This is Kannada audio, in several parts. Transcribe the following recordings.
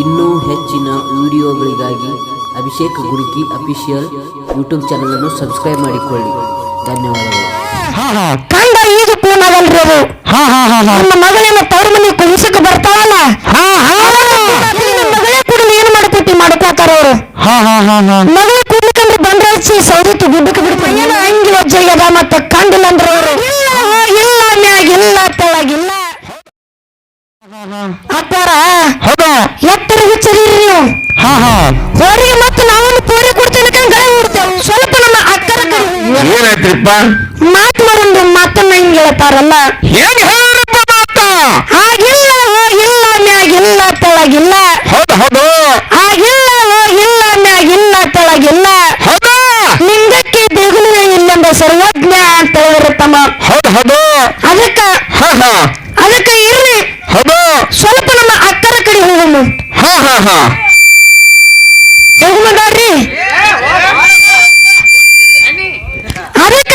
ಇನ್ನೂ ಹೆಚ್ಚಿನ ವಿಡಿಯೋಗಳಿಗಾಗಿ ಅಭಿಷೇಕ್ ಗುರುಕಿ ಅಫಿಷಿಯಲ್ ಯೂಟ್ಯೂಬ್ ಚಾನಲನ್ನು ಸಬ್ಸ್ಕ್ರೈಬ್ ಮಾಡಿಕೊಳ್ಳಿ ಧನ್ಯವಾದಗಳು ಹಾ ಹಾ ಕಂಡ ಈಗ ಪೂರ್ಣಗಲ್ರಿ ಅದು ಹಾ ಹಾ ಹಾ ಹಾ ನನ್ನ ಮಗಳೇನ ತವ್ರ ಮನೆ ಕುಂಸಕ್ಕೆ ಬರ್ತಾವಲ್ಲ ಹಾ ಹಾ ಮಗಳೇ ಕುಡಿದು ಏನ್ ಮಾಡ್ತೈತಿ ಮಾಡ್ಕೋತಾರ ಅವರು ಹಾ ಹಾ ಹಾ ಹಾ ಮಗಳ ಕುಡ್ಲಿಕ್ಕಂದ್ರೆ ಬಂದ್ರೆ ಹಚ್ಚಿ ಸೌದತ್ತು ಗುಡ್ಡಕ್ಕೆ ಬಿಡ್ತಾರೆ ಏನೋ ಅಂಗಿ ಒಜ್ಜಾಗ್ಯದ ಮತ್ತೆ ಕಂಡಿಲ್ಲ ಅಂದ್ರೆ ಅವರು ಇಲ್ಲ ಮ್ಯಾಗ ಇಲ್ಲ ತೆಳಗಿಲ್ಲ ಅಪ್ಪಾರ ಹೌದಾ ಎತ್ತರ ಹುಚ್ಚರಿ ನೀವು ಹಾ ಹಾ ಹೋರಿಗೆ ಮತ್ತೆ ನಾವೊಂದು ಪೂರಿ ಕೊಡ್ತೇನೆ ಗಳೆ ಬಿಡ್ತೇವೆ ಸ್ವಲ್ಪ ನಮ್ಮ ಅಕ್ಕರ ಕಡೆ ಏನಾಯ್ತ್ರಿಪ್ಪ? ಮಾತು ಮಾಡೊಂದು ಮಾತನ್ನ ಹಿಂಗ್ ಹೇಳ್ತಾರಲ್ಲ. ಹೆಂಗ್ ಹೇಳ್ರಪ್ಪ ಮಾತ? ಆಗಿಲ್ಲ ಇಲ್ಲ ಮ್ಯಾಗಿಲ್ಲ ತೆಳಗಿಲ್ಲ. ಹೌದು ಹೌದು. ಆಗಿಲ್ಲ ಇಲ್ಲ ಮ್ಯಾಗಿಲ್ಲ ತೆಳಗಿಲ್ಲ. ಹೌದು. ನಿಂದಕ್ಕೆ ದೇಗುಲ ಇಲ್ಲಂದ ಸರ್ವಜ್ಞ ಅಂತ ಹೇಳಿರುತ್ತಮ್ಮ ಹೌದು ಹೌದು. ಅದಕ್ಕ ಹಾ ಹಾ. ಅದಕ್ಕ ಇರ್ರಿ. ಹೌದು. ಸ್ವಲ್ಪ ನಮ್ಮ ಅಕ್ಕರ ಕಡೆ ಹೋಗೋಣ. ಹಾ ಹಾ ಹಾ ಹೋಗಮ್ಮ ನೋಡ್ರಿ ಅದಕ್ಕ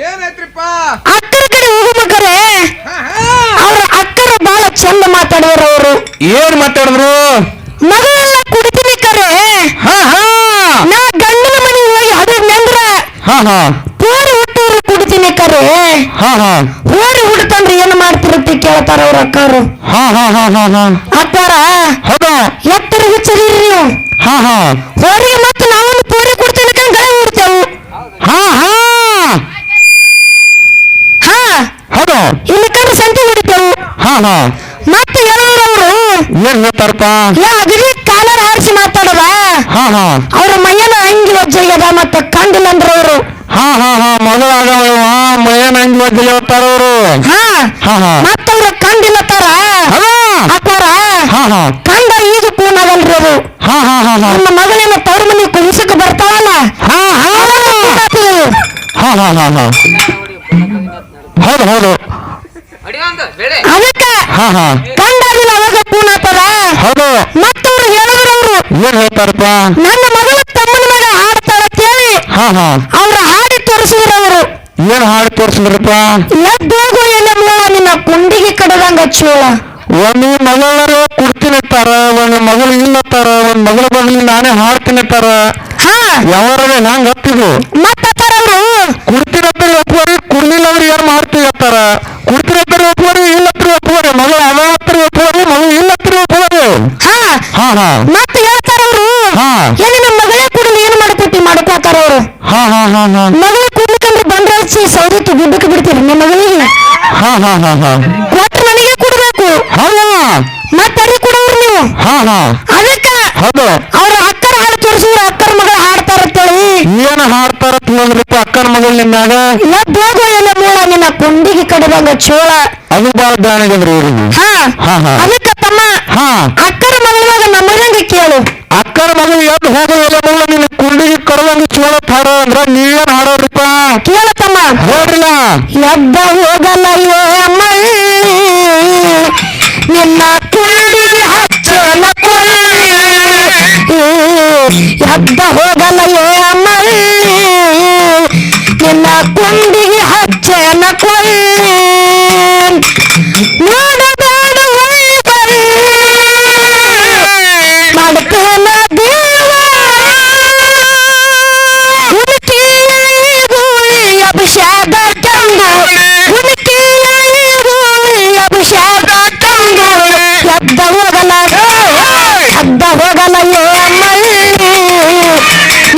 ಏನಾಯ್ತ್ರಿಪ್ಪ ಅಕ್ಕರ ಕಡೆ ಹೋಗಬೇಕರೆ ಅವ್ರ ಅಕ್ಕರ ಬಹಳ ಚಂದ ಮಾತಾಡಿದ್ರು ಅವರು ಏನ್ ಮಾತಾಡಿದ್ರು ಮಗಳೆಲ್ಲ ಕುಡಿತೀನಿ ಕರೆ ಹಾ ಹಾ ನಾ ಗಂಡನ ಮನೆಗೆ ಹೋಗಿ ಹಡದ್ ನಂದ್ರ ಹಾ ಹಾ ಹೋರಿ ಹುಟ್ಟೂರು ಕುಡಿತೀನಿ ಕರೆ ಹಾ ಹಾ ಹೋರಿ ಹುಡ್ತಂದ್ರೆ ಏನ್ ಮಾಡ್ತಿರತ್ತಿ ಕೇಳ್ತಾರ ಅವ್ರ ಅಕ್ಕರು ಹಾ ಹಾ ಹಾ ಹಾ ಹಾ ಅಕ್ಕಾರ ಹೌದಾ ಎತ್ತರ ಹುಚ್ಚರಿ ನೀವು ಹಾ ಹಾ ಹೋರಿಗೆ ಮತ್ತೆ ನಾವೊಂದು ಪೂರಿ ಕೊಡ್ತೇನೆ ಗಳೆ ಹುಡ್ತೇವು ಹಾ ಹಾ ಹಾ ಇಲ್ಲಿ ಕಡೆ ಸಂತೆ ಹೊಡಿತೇವು ಹಾ ಹಾ. ಮತ್ತೆ ಹೇಳೋರವ್ರು ಏನ್ ಹೇಳ್ತಾರಪ್ಪ ಯಾ ಅಗದಿ ಕಾಲರ್ ಹಾರಿಸಿ ಮಾತಾಡದ? ಹಾ ಹಾ. ಅವ್ರ ಮೈಯನ ಅಂಗಿ ಒಜ್ಜಾಗ್ಯದ ಮತ್ತೆ ಕಂಡಿಲ್ಲ ಅಂದ್ರ ಅವರು ಹಾ. ಹಾ ಹಾ ಮಗಳಾಗವ ಮೈಯನ್ ಹಂಗ್ ಒಜ್ಜಲಿ ಹೋಗ್ತಾರ ಅವರು ಹಾ. ಹಾ ಹಾ. ಮತ್ತವ್ರ ಕಂಡಿಲ್ಲ ತರ ಹೌದಾ. ಅಕ್ಕಾರ ಹಾ ಹಾ. ಕಂಡ ಈಗ ಪೂರ್ಣಗಲ್ರಿ ಅದು ಹಾ ಹಾ ಹಾ ಹಾ. ನನ್ನ ಮಗಳೇನ ತವ್ರ ಮನೆ ಕುಂಸಕ್ಕೆ ಬರ್ತಾವಲ್ಲ? ಹಾ ಹಾ. ಹಾ ಹಾ ಹಾ ಹಾ. ಹೌದು ಹೌದು. ಅದಕ್ಕ ಹಾ ಹಾ. ಕಂಡಾಗಿಲ್ಲ ಅವಾಗ ಪೂರ್ಣಾತದ ಹೌದು. ಮತ್ತವ್ರು ಹೇಳಿದ್ರವ್ರು. ಏನ್ ಹೇಳ್ತಾರಪ್ಪ? ನನ್ನ ಮಗಳ ತಮ್ಮನ ಮಗ ಹಾಡ್ತಾರ ಕೇಳಿ ಹಾ ಹಾ. ಅವ್ರ ಹಾಡಿ ಅವರು ಏನ್ ಹಾಡಿ ತೋರ್ಸಿದ್ರಪ್ಪ? ಎದ್ದೋಗು ಎಲ್ಲ ಮೂಳ ನಿನ್ನ ಕುಂಡಿಗೆ ಕಡದಂಗ ಚೋಳ. ಒಂದು ಮಗಳರು ಕುಡ್ತೀನತ್ತಾರ ಒಂದು ಮಗಳು ಇಲ್ಲತ್ತಾರ ಒಂದ್ ಮಗಳ ಬದಲು ನಾನೇ ಹಾಡ್ತೀನತ್ತಾರ ಹಾ. ಯಾವಾರವೇ ಹತ್ತಿದ್ರು ಹತ್ತಿದು ಮತ್ತವ್ರು ಕುಡ್ತಿರತ್ತರ ಒಪ್ಪುವರಿ ಕುಡ್ಲಿಲ್ಲ ಅವ್ರು ಏನ್ ಮಾಡ್ತೀವತ್ತಾರ ಕುಡ್ತಿರತ್ತರ ಒಪ್ಪುವರಿ ಇಲ್ಲತ್ರ ಒಪ್ಪುವರಿ ಮಗಳು ಅವ ಹತ್ರ ಒಪ್ಪುವರಿ ಮಗಳು ಇಲ್ಲತ್ರ ಒಪ್ಪುವರಿ ಹಾ ಹಾ ಹಾ ಮತ್ತೆ ಹೇಳ್ತಾರವ್ರು ಹಾ. ಏನ ನಮ್ಮ ಮಗಳೇ ಕುಡಿದು ಏನ್ ಮಾಡ್ಕೊತಿ ಮಾಡ್ಕೋತಾರ ಅವ್ರು ಹಾ ಹಾ ಹಾ ಹಾ ಮಗಳ ಕುಡ್ಲಿಕ್ಕಂದ್ರೆ ಬಂದ್ರೆ ಸೌದತ್ತು ಗುಡ್ಡಕ್ಕೆ ಬಿಡ್ತೀರಿ ನಿಮ್ಮ ಮಗಳಿಗೆ? ಹಾ ಹಾ ಹಾ ಹಾ. ಕೊಟ್ಟು ನನಗೆ ಕೊಡಬೇಕು. ಹೌದಾ? ಮತ್ತೆ ಅಡಿ ಕೊಡವ್ರು ನೀವು? ಹಾ ಹಾ. ಅದಕ್ಕ ಹೌದು. ಅವ್ರ ಅಕ್ಕರ ಹಾಡು ತೋರಿಸಿದ್ರೆ ಅಕ್ಕರ ಮಗಳ ಹಾಡ್ತಾರತ್ತೇಳಿ ಏನ ಏನ್ ಹಾಡ್ತಾರ ತಿಳದ್ರಿಪ್ಪ ಅಕ್ಕನ ಮಗಳ ನಿಮ್ಯಾಗ ಎದ್ದೋಗು ಎಲ್ಲ ಮೂಳ ನಿನ್ನ ಕುಂಡಿಗೆ ಕಡಿದಂಗ ಚೋಳ. ಅದು ಬಾಳ ಇವ್ರಿಗೆ. ಹಾ. ಹಾ, ಹಾ. ಅದಕ್ಕ ತಮ್ಮ ಹಾ. ಅಕ್ಕರ ಮಗಳಾಗ ನಮ್ಮನಂಗ ಕೇಳು. ಅಕ್ಕರ ಮಗಳು ಎದ್ದು ಮಗಳು ನಿನ್ನ ಕುಂಡಿಗೆ ಕಡದಂಗ ಚೋಳ ಹಾಡ ಅಂದ್ರ ನೀವೇನ್ ಹಾಡೋರಿಪ್ಪ ಕೇಳತ್ತಮ್ಮ. ತಮ್ಮ ಹೋಗ್ರಿಲ್ಲ. ಎದ್ದ ಹೋಗಲ್ಲ ಮೈ ನಿನ್ನ ಕುಂಡಿಗೆ ಕೊಲ್ಲಿ ಎದ್ದ ಹೋಗಲ್ಲ ಮೈ ನಿನ್ನ ಕುಂಡಿಗೆ ಹಚ್ಚಲ ಕೊಲ್ಲಿ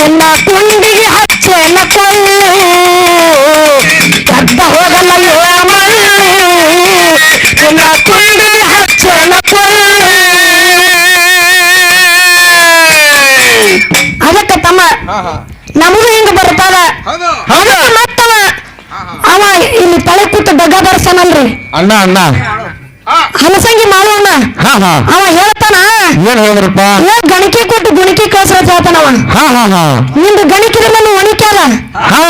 ನಿನ್ನ ಕುಂಡಿಗೆ ಹಚ್ಚನ ಕೊಲ್ಲಿ ಎದ್ದ ಹೋಗಲ ಮೈ ನಿನ್ನ ಕುಂಡಿಗೆ ಹಚ್ಚನ ಕೊಲ್ಲಿ ಅದಕ್ಕ ತಮ್ಮ ಹಾ ಹಾ ನಮಗೂ ಹಿಂಗ ಬರ್ತಾವ ಹೌದು ಅದಕ್ಕ ಮತ್ತವ ಅವ ಇಲ್ಲಿ ತಲೆ ಕೂತು ಡಗ್ಗ ಬರ್ಸನಲ್ರಿ ಅಣ್ಣ ಅಣ್ಣ ಹಲಸಂಗಿ ಮಾಡೋಣ ಅವ ಹೇಳ್ತಾನ ಏನ್ ಹೇಳಿದ್ರಪ್ಪ? ಏ ಗಣಕಿ ಕೊಟ್ಟು ಗುಣಿಕೆ ಕಳ್ಸತ್ ಹೇಳ್ತಾನವ ನಿಂದು ಗಣಿಕಿದ ನನ್ನ ಹಾ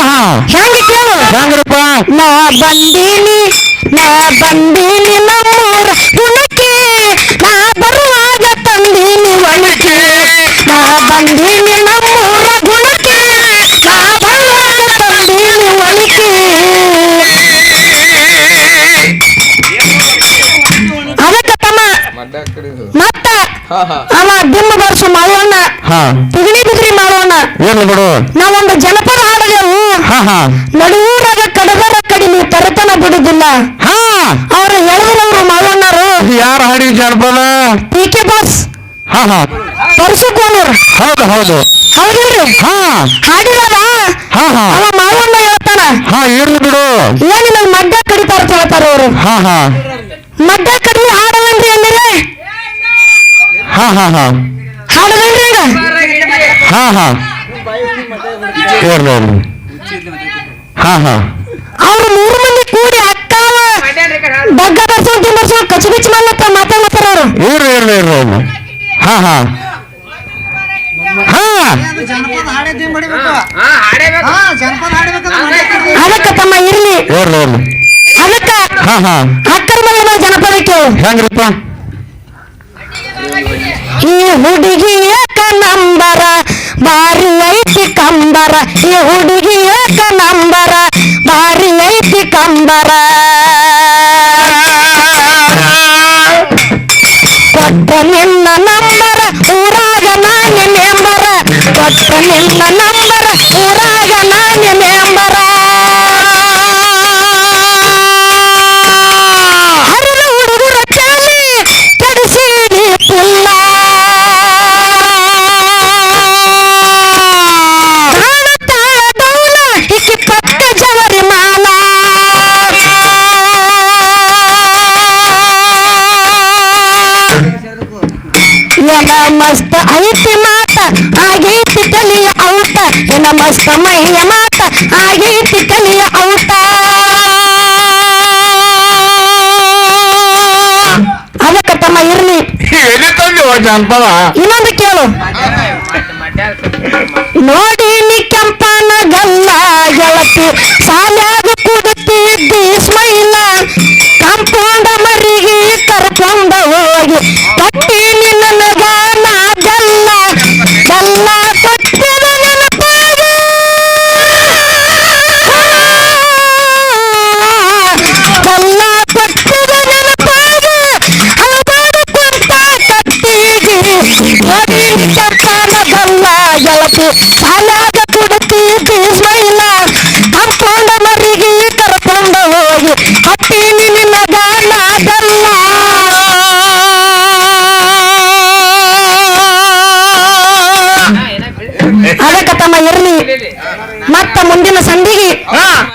ಹೆಂಗ ಕೇಳು? ಹೆಂಗ್ರಪ್ಪ? ನಾ ಬಂದೀನಿ ನಾ ಬಂದೀನಿ ನಮ್ಮೂರ ಗುಣಕಿ ನಾ ಬರುವಾಗ ತಂದೀನಿ ಒಣಕಿ. ನಾ ಬಂದೀನಿ ಮತ್ತ ಹಾ ಹಾ ಅವ ಡಿಮ್ಮ ಬರ್ಸು ಮಾವಣ್ಣ ಹಾ ತಿಗಣಿ ಬಿದ್ರಿ ಮಾವಣ್ಣ ಇರ್ಲಿ ಬಿಡು ನಾವೊಂದು ಜನಪದ ಹಾಡಲೆವು ಹಾ ಹಾ ನಡುವೂರಾಗ ಕಡದರ ಕಡಿಮೆ ತರತನ ಬಿಡುದಿಲ್ಲ ಹಾ ಅವ್ರು ಹೇಳಿದ್ರವ್ರು ಮಾವಣ್ಣರು ಯಾರು ಹಾಡಿ ಜಾನಪದ ಪಿ ಕೆ ಬಾಸ್ ಹಾ ಹಾ ಪರಸುಕೋನೂರ್ ಹೌದು ಹೌದು ಹೌದಿಲ್ರಿ ಹಾ ಹಾಡಿದಾರ ಹಾ ಹಾ ಅವ ಮಾವಣ್ಣ ಹೇಳ್ತಾನ ಹಾ ಇರ್ಲಿ ಬಿಡು ಏನಿಲ್ಲ ಮಡ್ಡ ಕಡಿತಾರ ಅಂತ ಹೇಳ್ತಾರ ಅವರು ಹಾ ಹಾ ಮಡ್ಡ ಕಡಿಮೆ ಹಾಡವನ್ರಿ ಅಂದ್ರೆ ಹಾ ಹಾ ಹಾ. ಹಾಡದನ್ರಿ ಈಗ. ಹಾ ಹಾ. ಇರ್ಲಿ ಇರ್ಲಿ ಹಾ ಹಾ. ಅವ್ರು ಮೂರು ಮಂದಿ ಕೂಡಿ ಅಕ್ಕಾವ ಬಗ್ಗ ಬರ್ಸೋನ್ ತಿಂಬರ್ಸೋನ್ ಕಚ್ಚಿ ಬಿಚ್ಚಿ ಮಾಡ್ಲತ್ತ ಮಾತಾಡ್ಲತ್ತಾರ ಅವ್ರು. ಇರ್ಲಿ ಇರ್ಲಿ ಇರ್ಲಿ ಇರ್ಲಿ ಹಾ ಹಾ. ಹಾ. ಅದಕ್ಕ ತಮ್ಮ ಇರ್ಲಿ. ಇರ್ಲಿ ಇರ್ಲಿ ಅದಕ್ಕ ಹಾ ಹಾ. ಅಕ್ಕರ ಮಗನ ಜನಪದ ಕೇಳು ಹೆಂಗ್ರಿಪ್ಪ? ಈ ಹುಡುಗಿಯ ನಂಬರ ಬಾರಿ ಐತಿ ಕಂಬರ. ಈ ಹುಡುಗಿಯ ನಂಬರ ಬಾರಿ ಐತಿ ಕಂಬರ. ಕೊಟ್ಟ ನಿನ್ನ ನಂಬರ, ಊರಾಗ ನಾನೇ ನೆಂಬರ ಕೊಟ್ಟ ನಿನ್ನ ನಂಬರ ಐತಿ ಮಾತ ಆಗೈತಿ ಕಲಿಯ ಔಟ. ಎನ ಮಸ್ತ ಮೈಯ ಮಾತ ಆಗೈತಿ ಕಲಿಯ ಔಟ. ಅದಕ್ಕ ತಮ್ಮ ಇರ್ಲಿ. ಜಾನಪದ ಇನ್ನೊಂದು ಕೇಳು. ನೋಡಿ ನೀ ಕೆಂಪನ ಗಲ್ಲ ಗೆಳತಿ ಸಾಲಾಗ ಕುಡುತ್ತಿದ್ದಿ ಸ್ಮೈಲ. ಕಂಪೌಂಡ ಮರಿಗೆ ಕರ್ಕೊಂಡ ಹೋಗಿ. ಮುಂದಿನ ಸಂಧಿಗೆ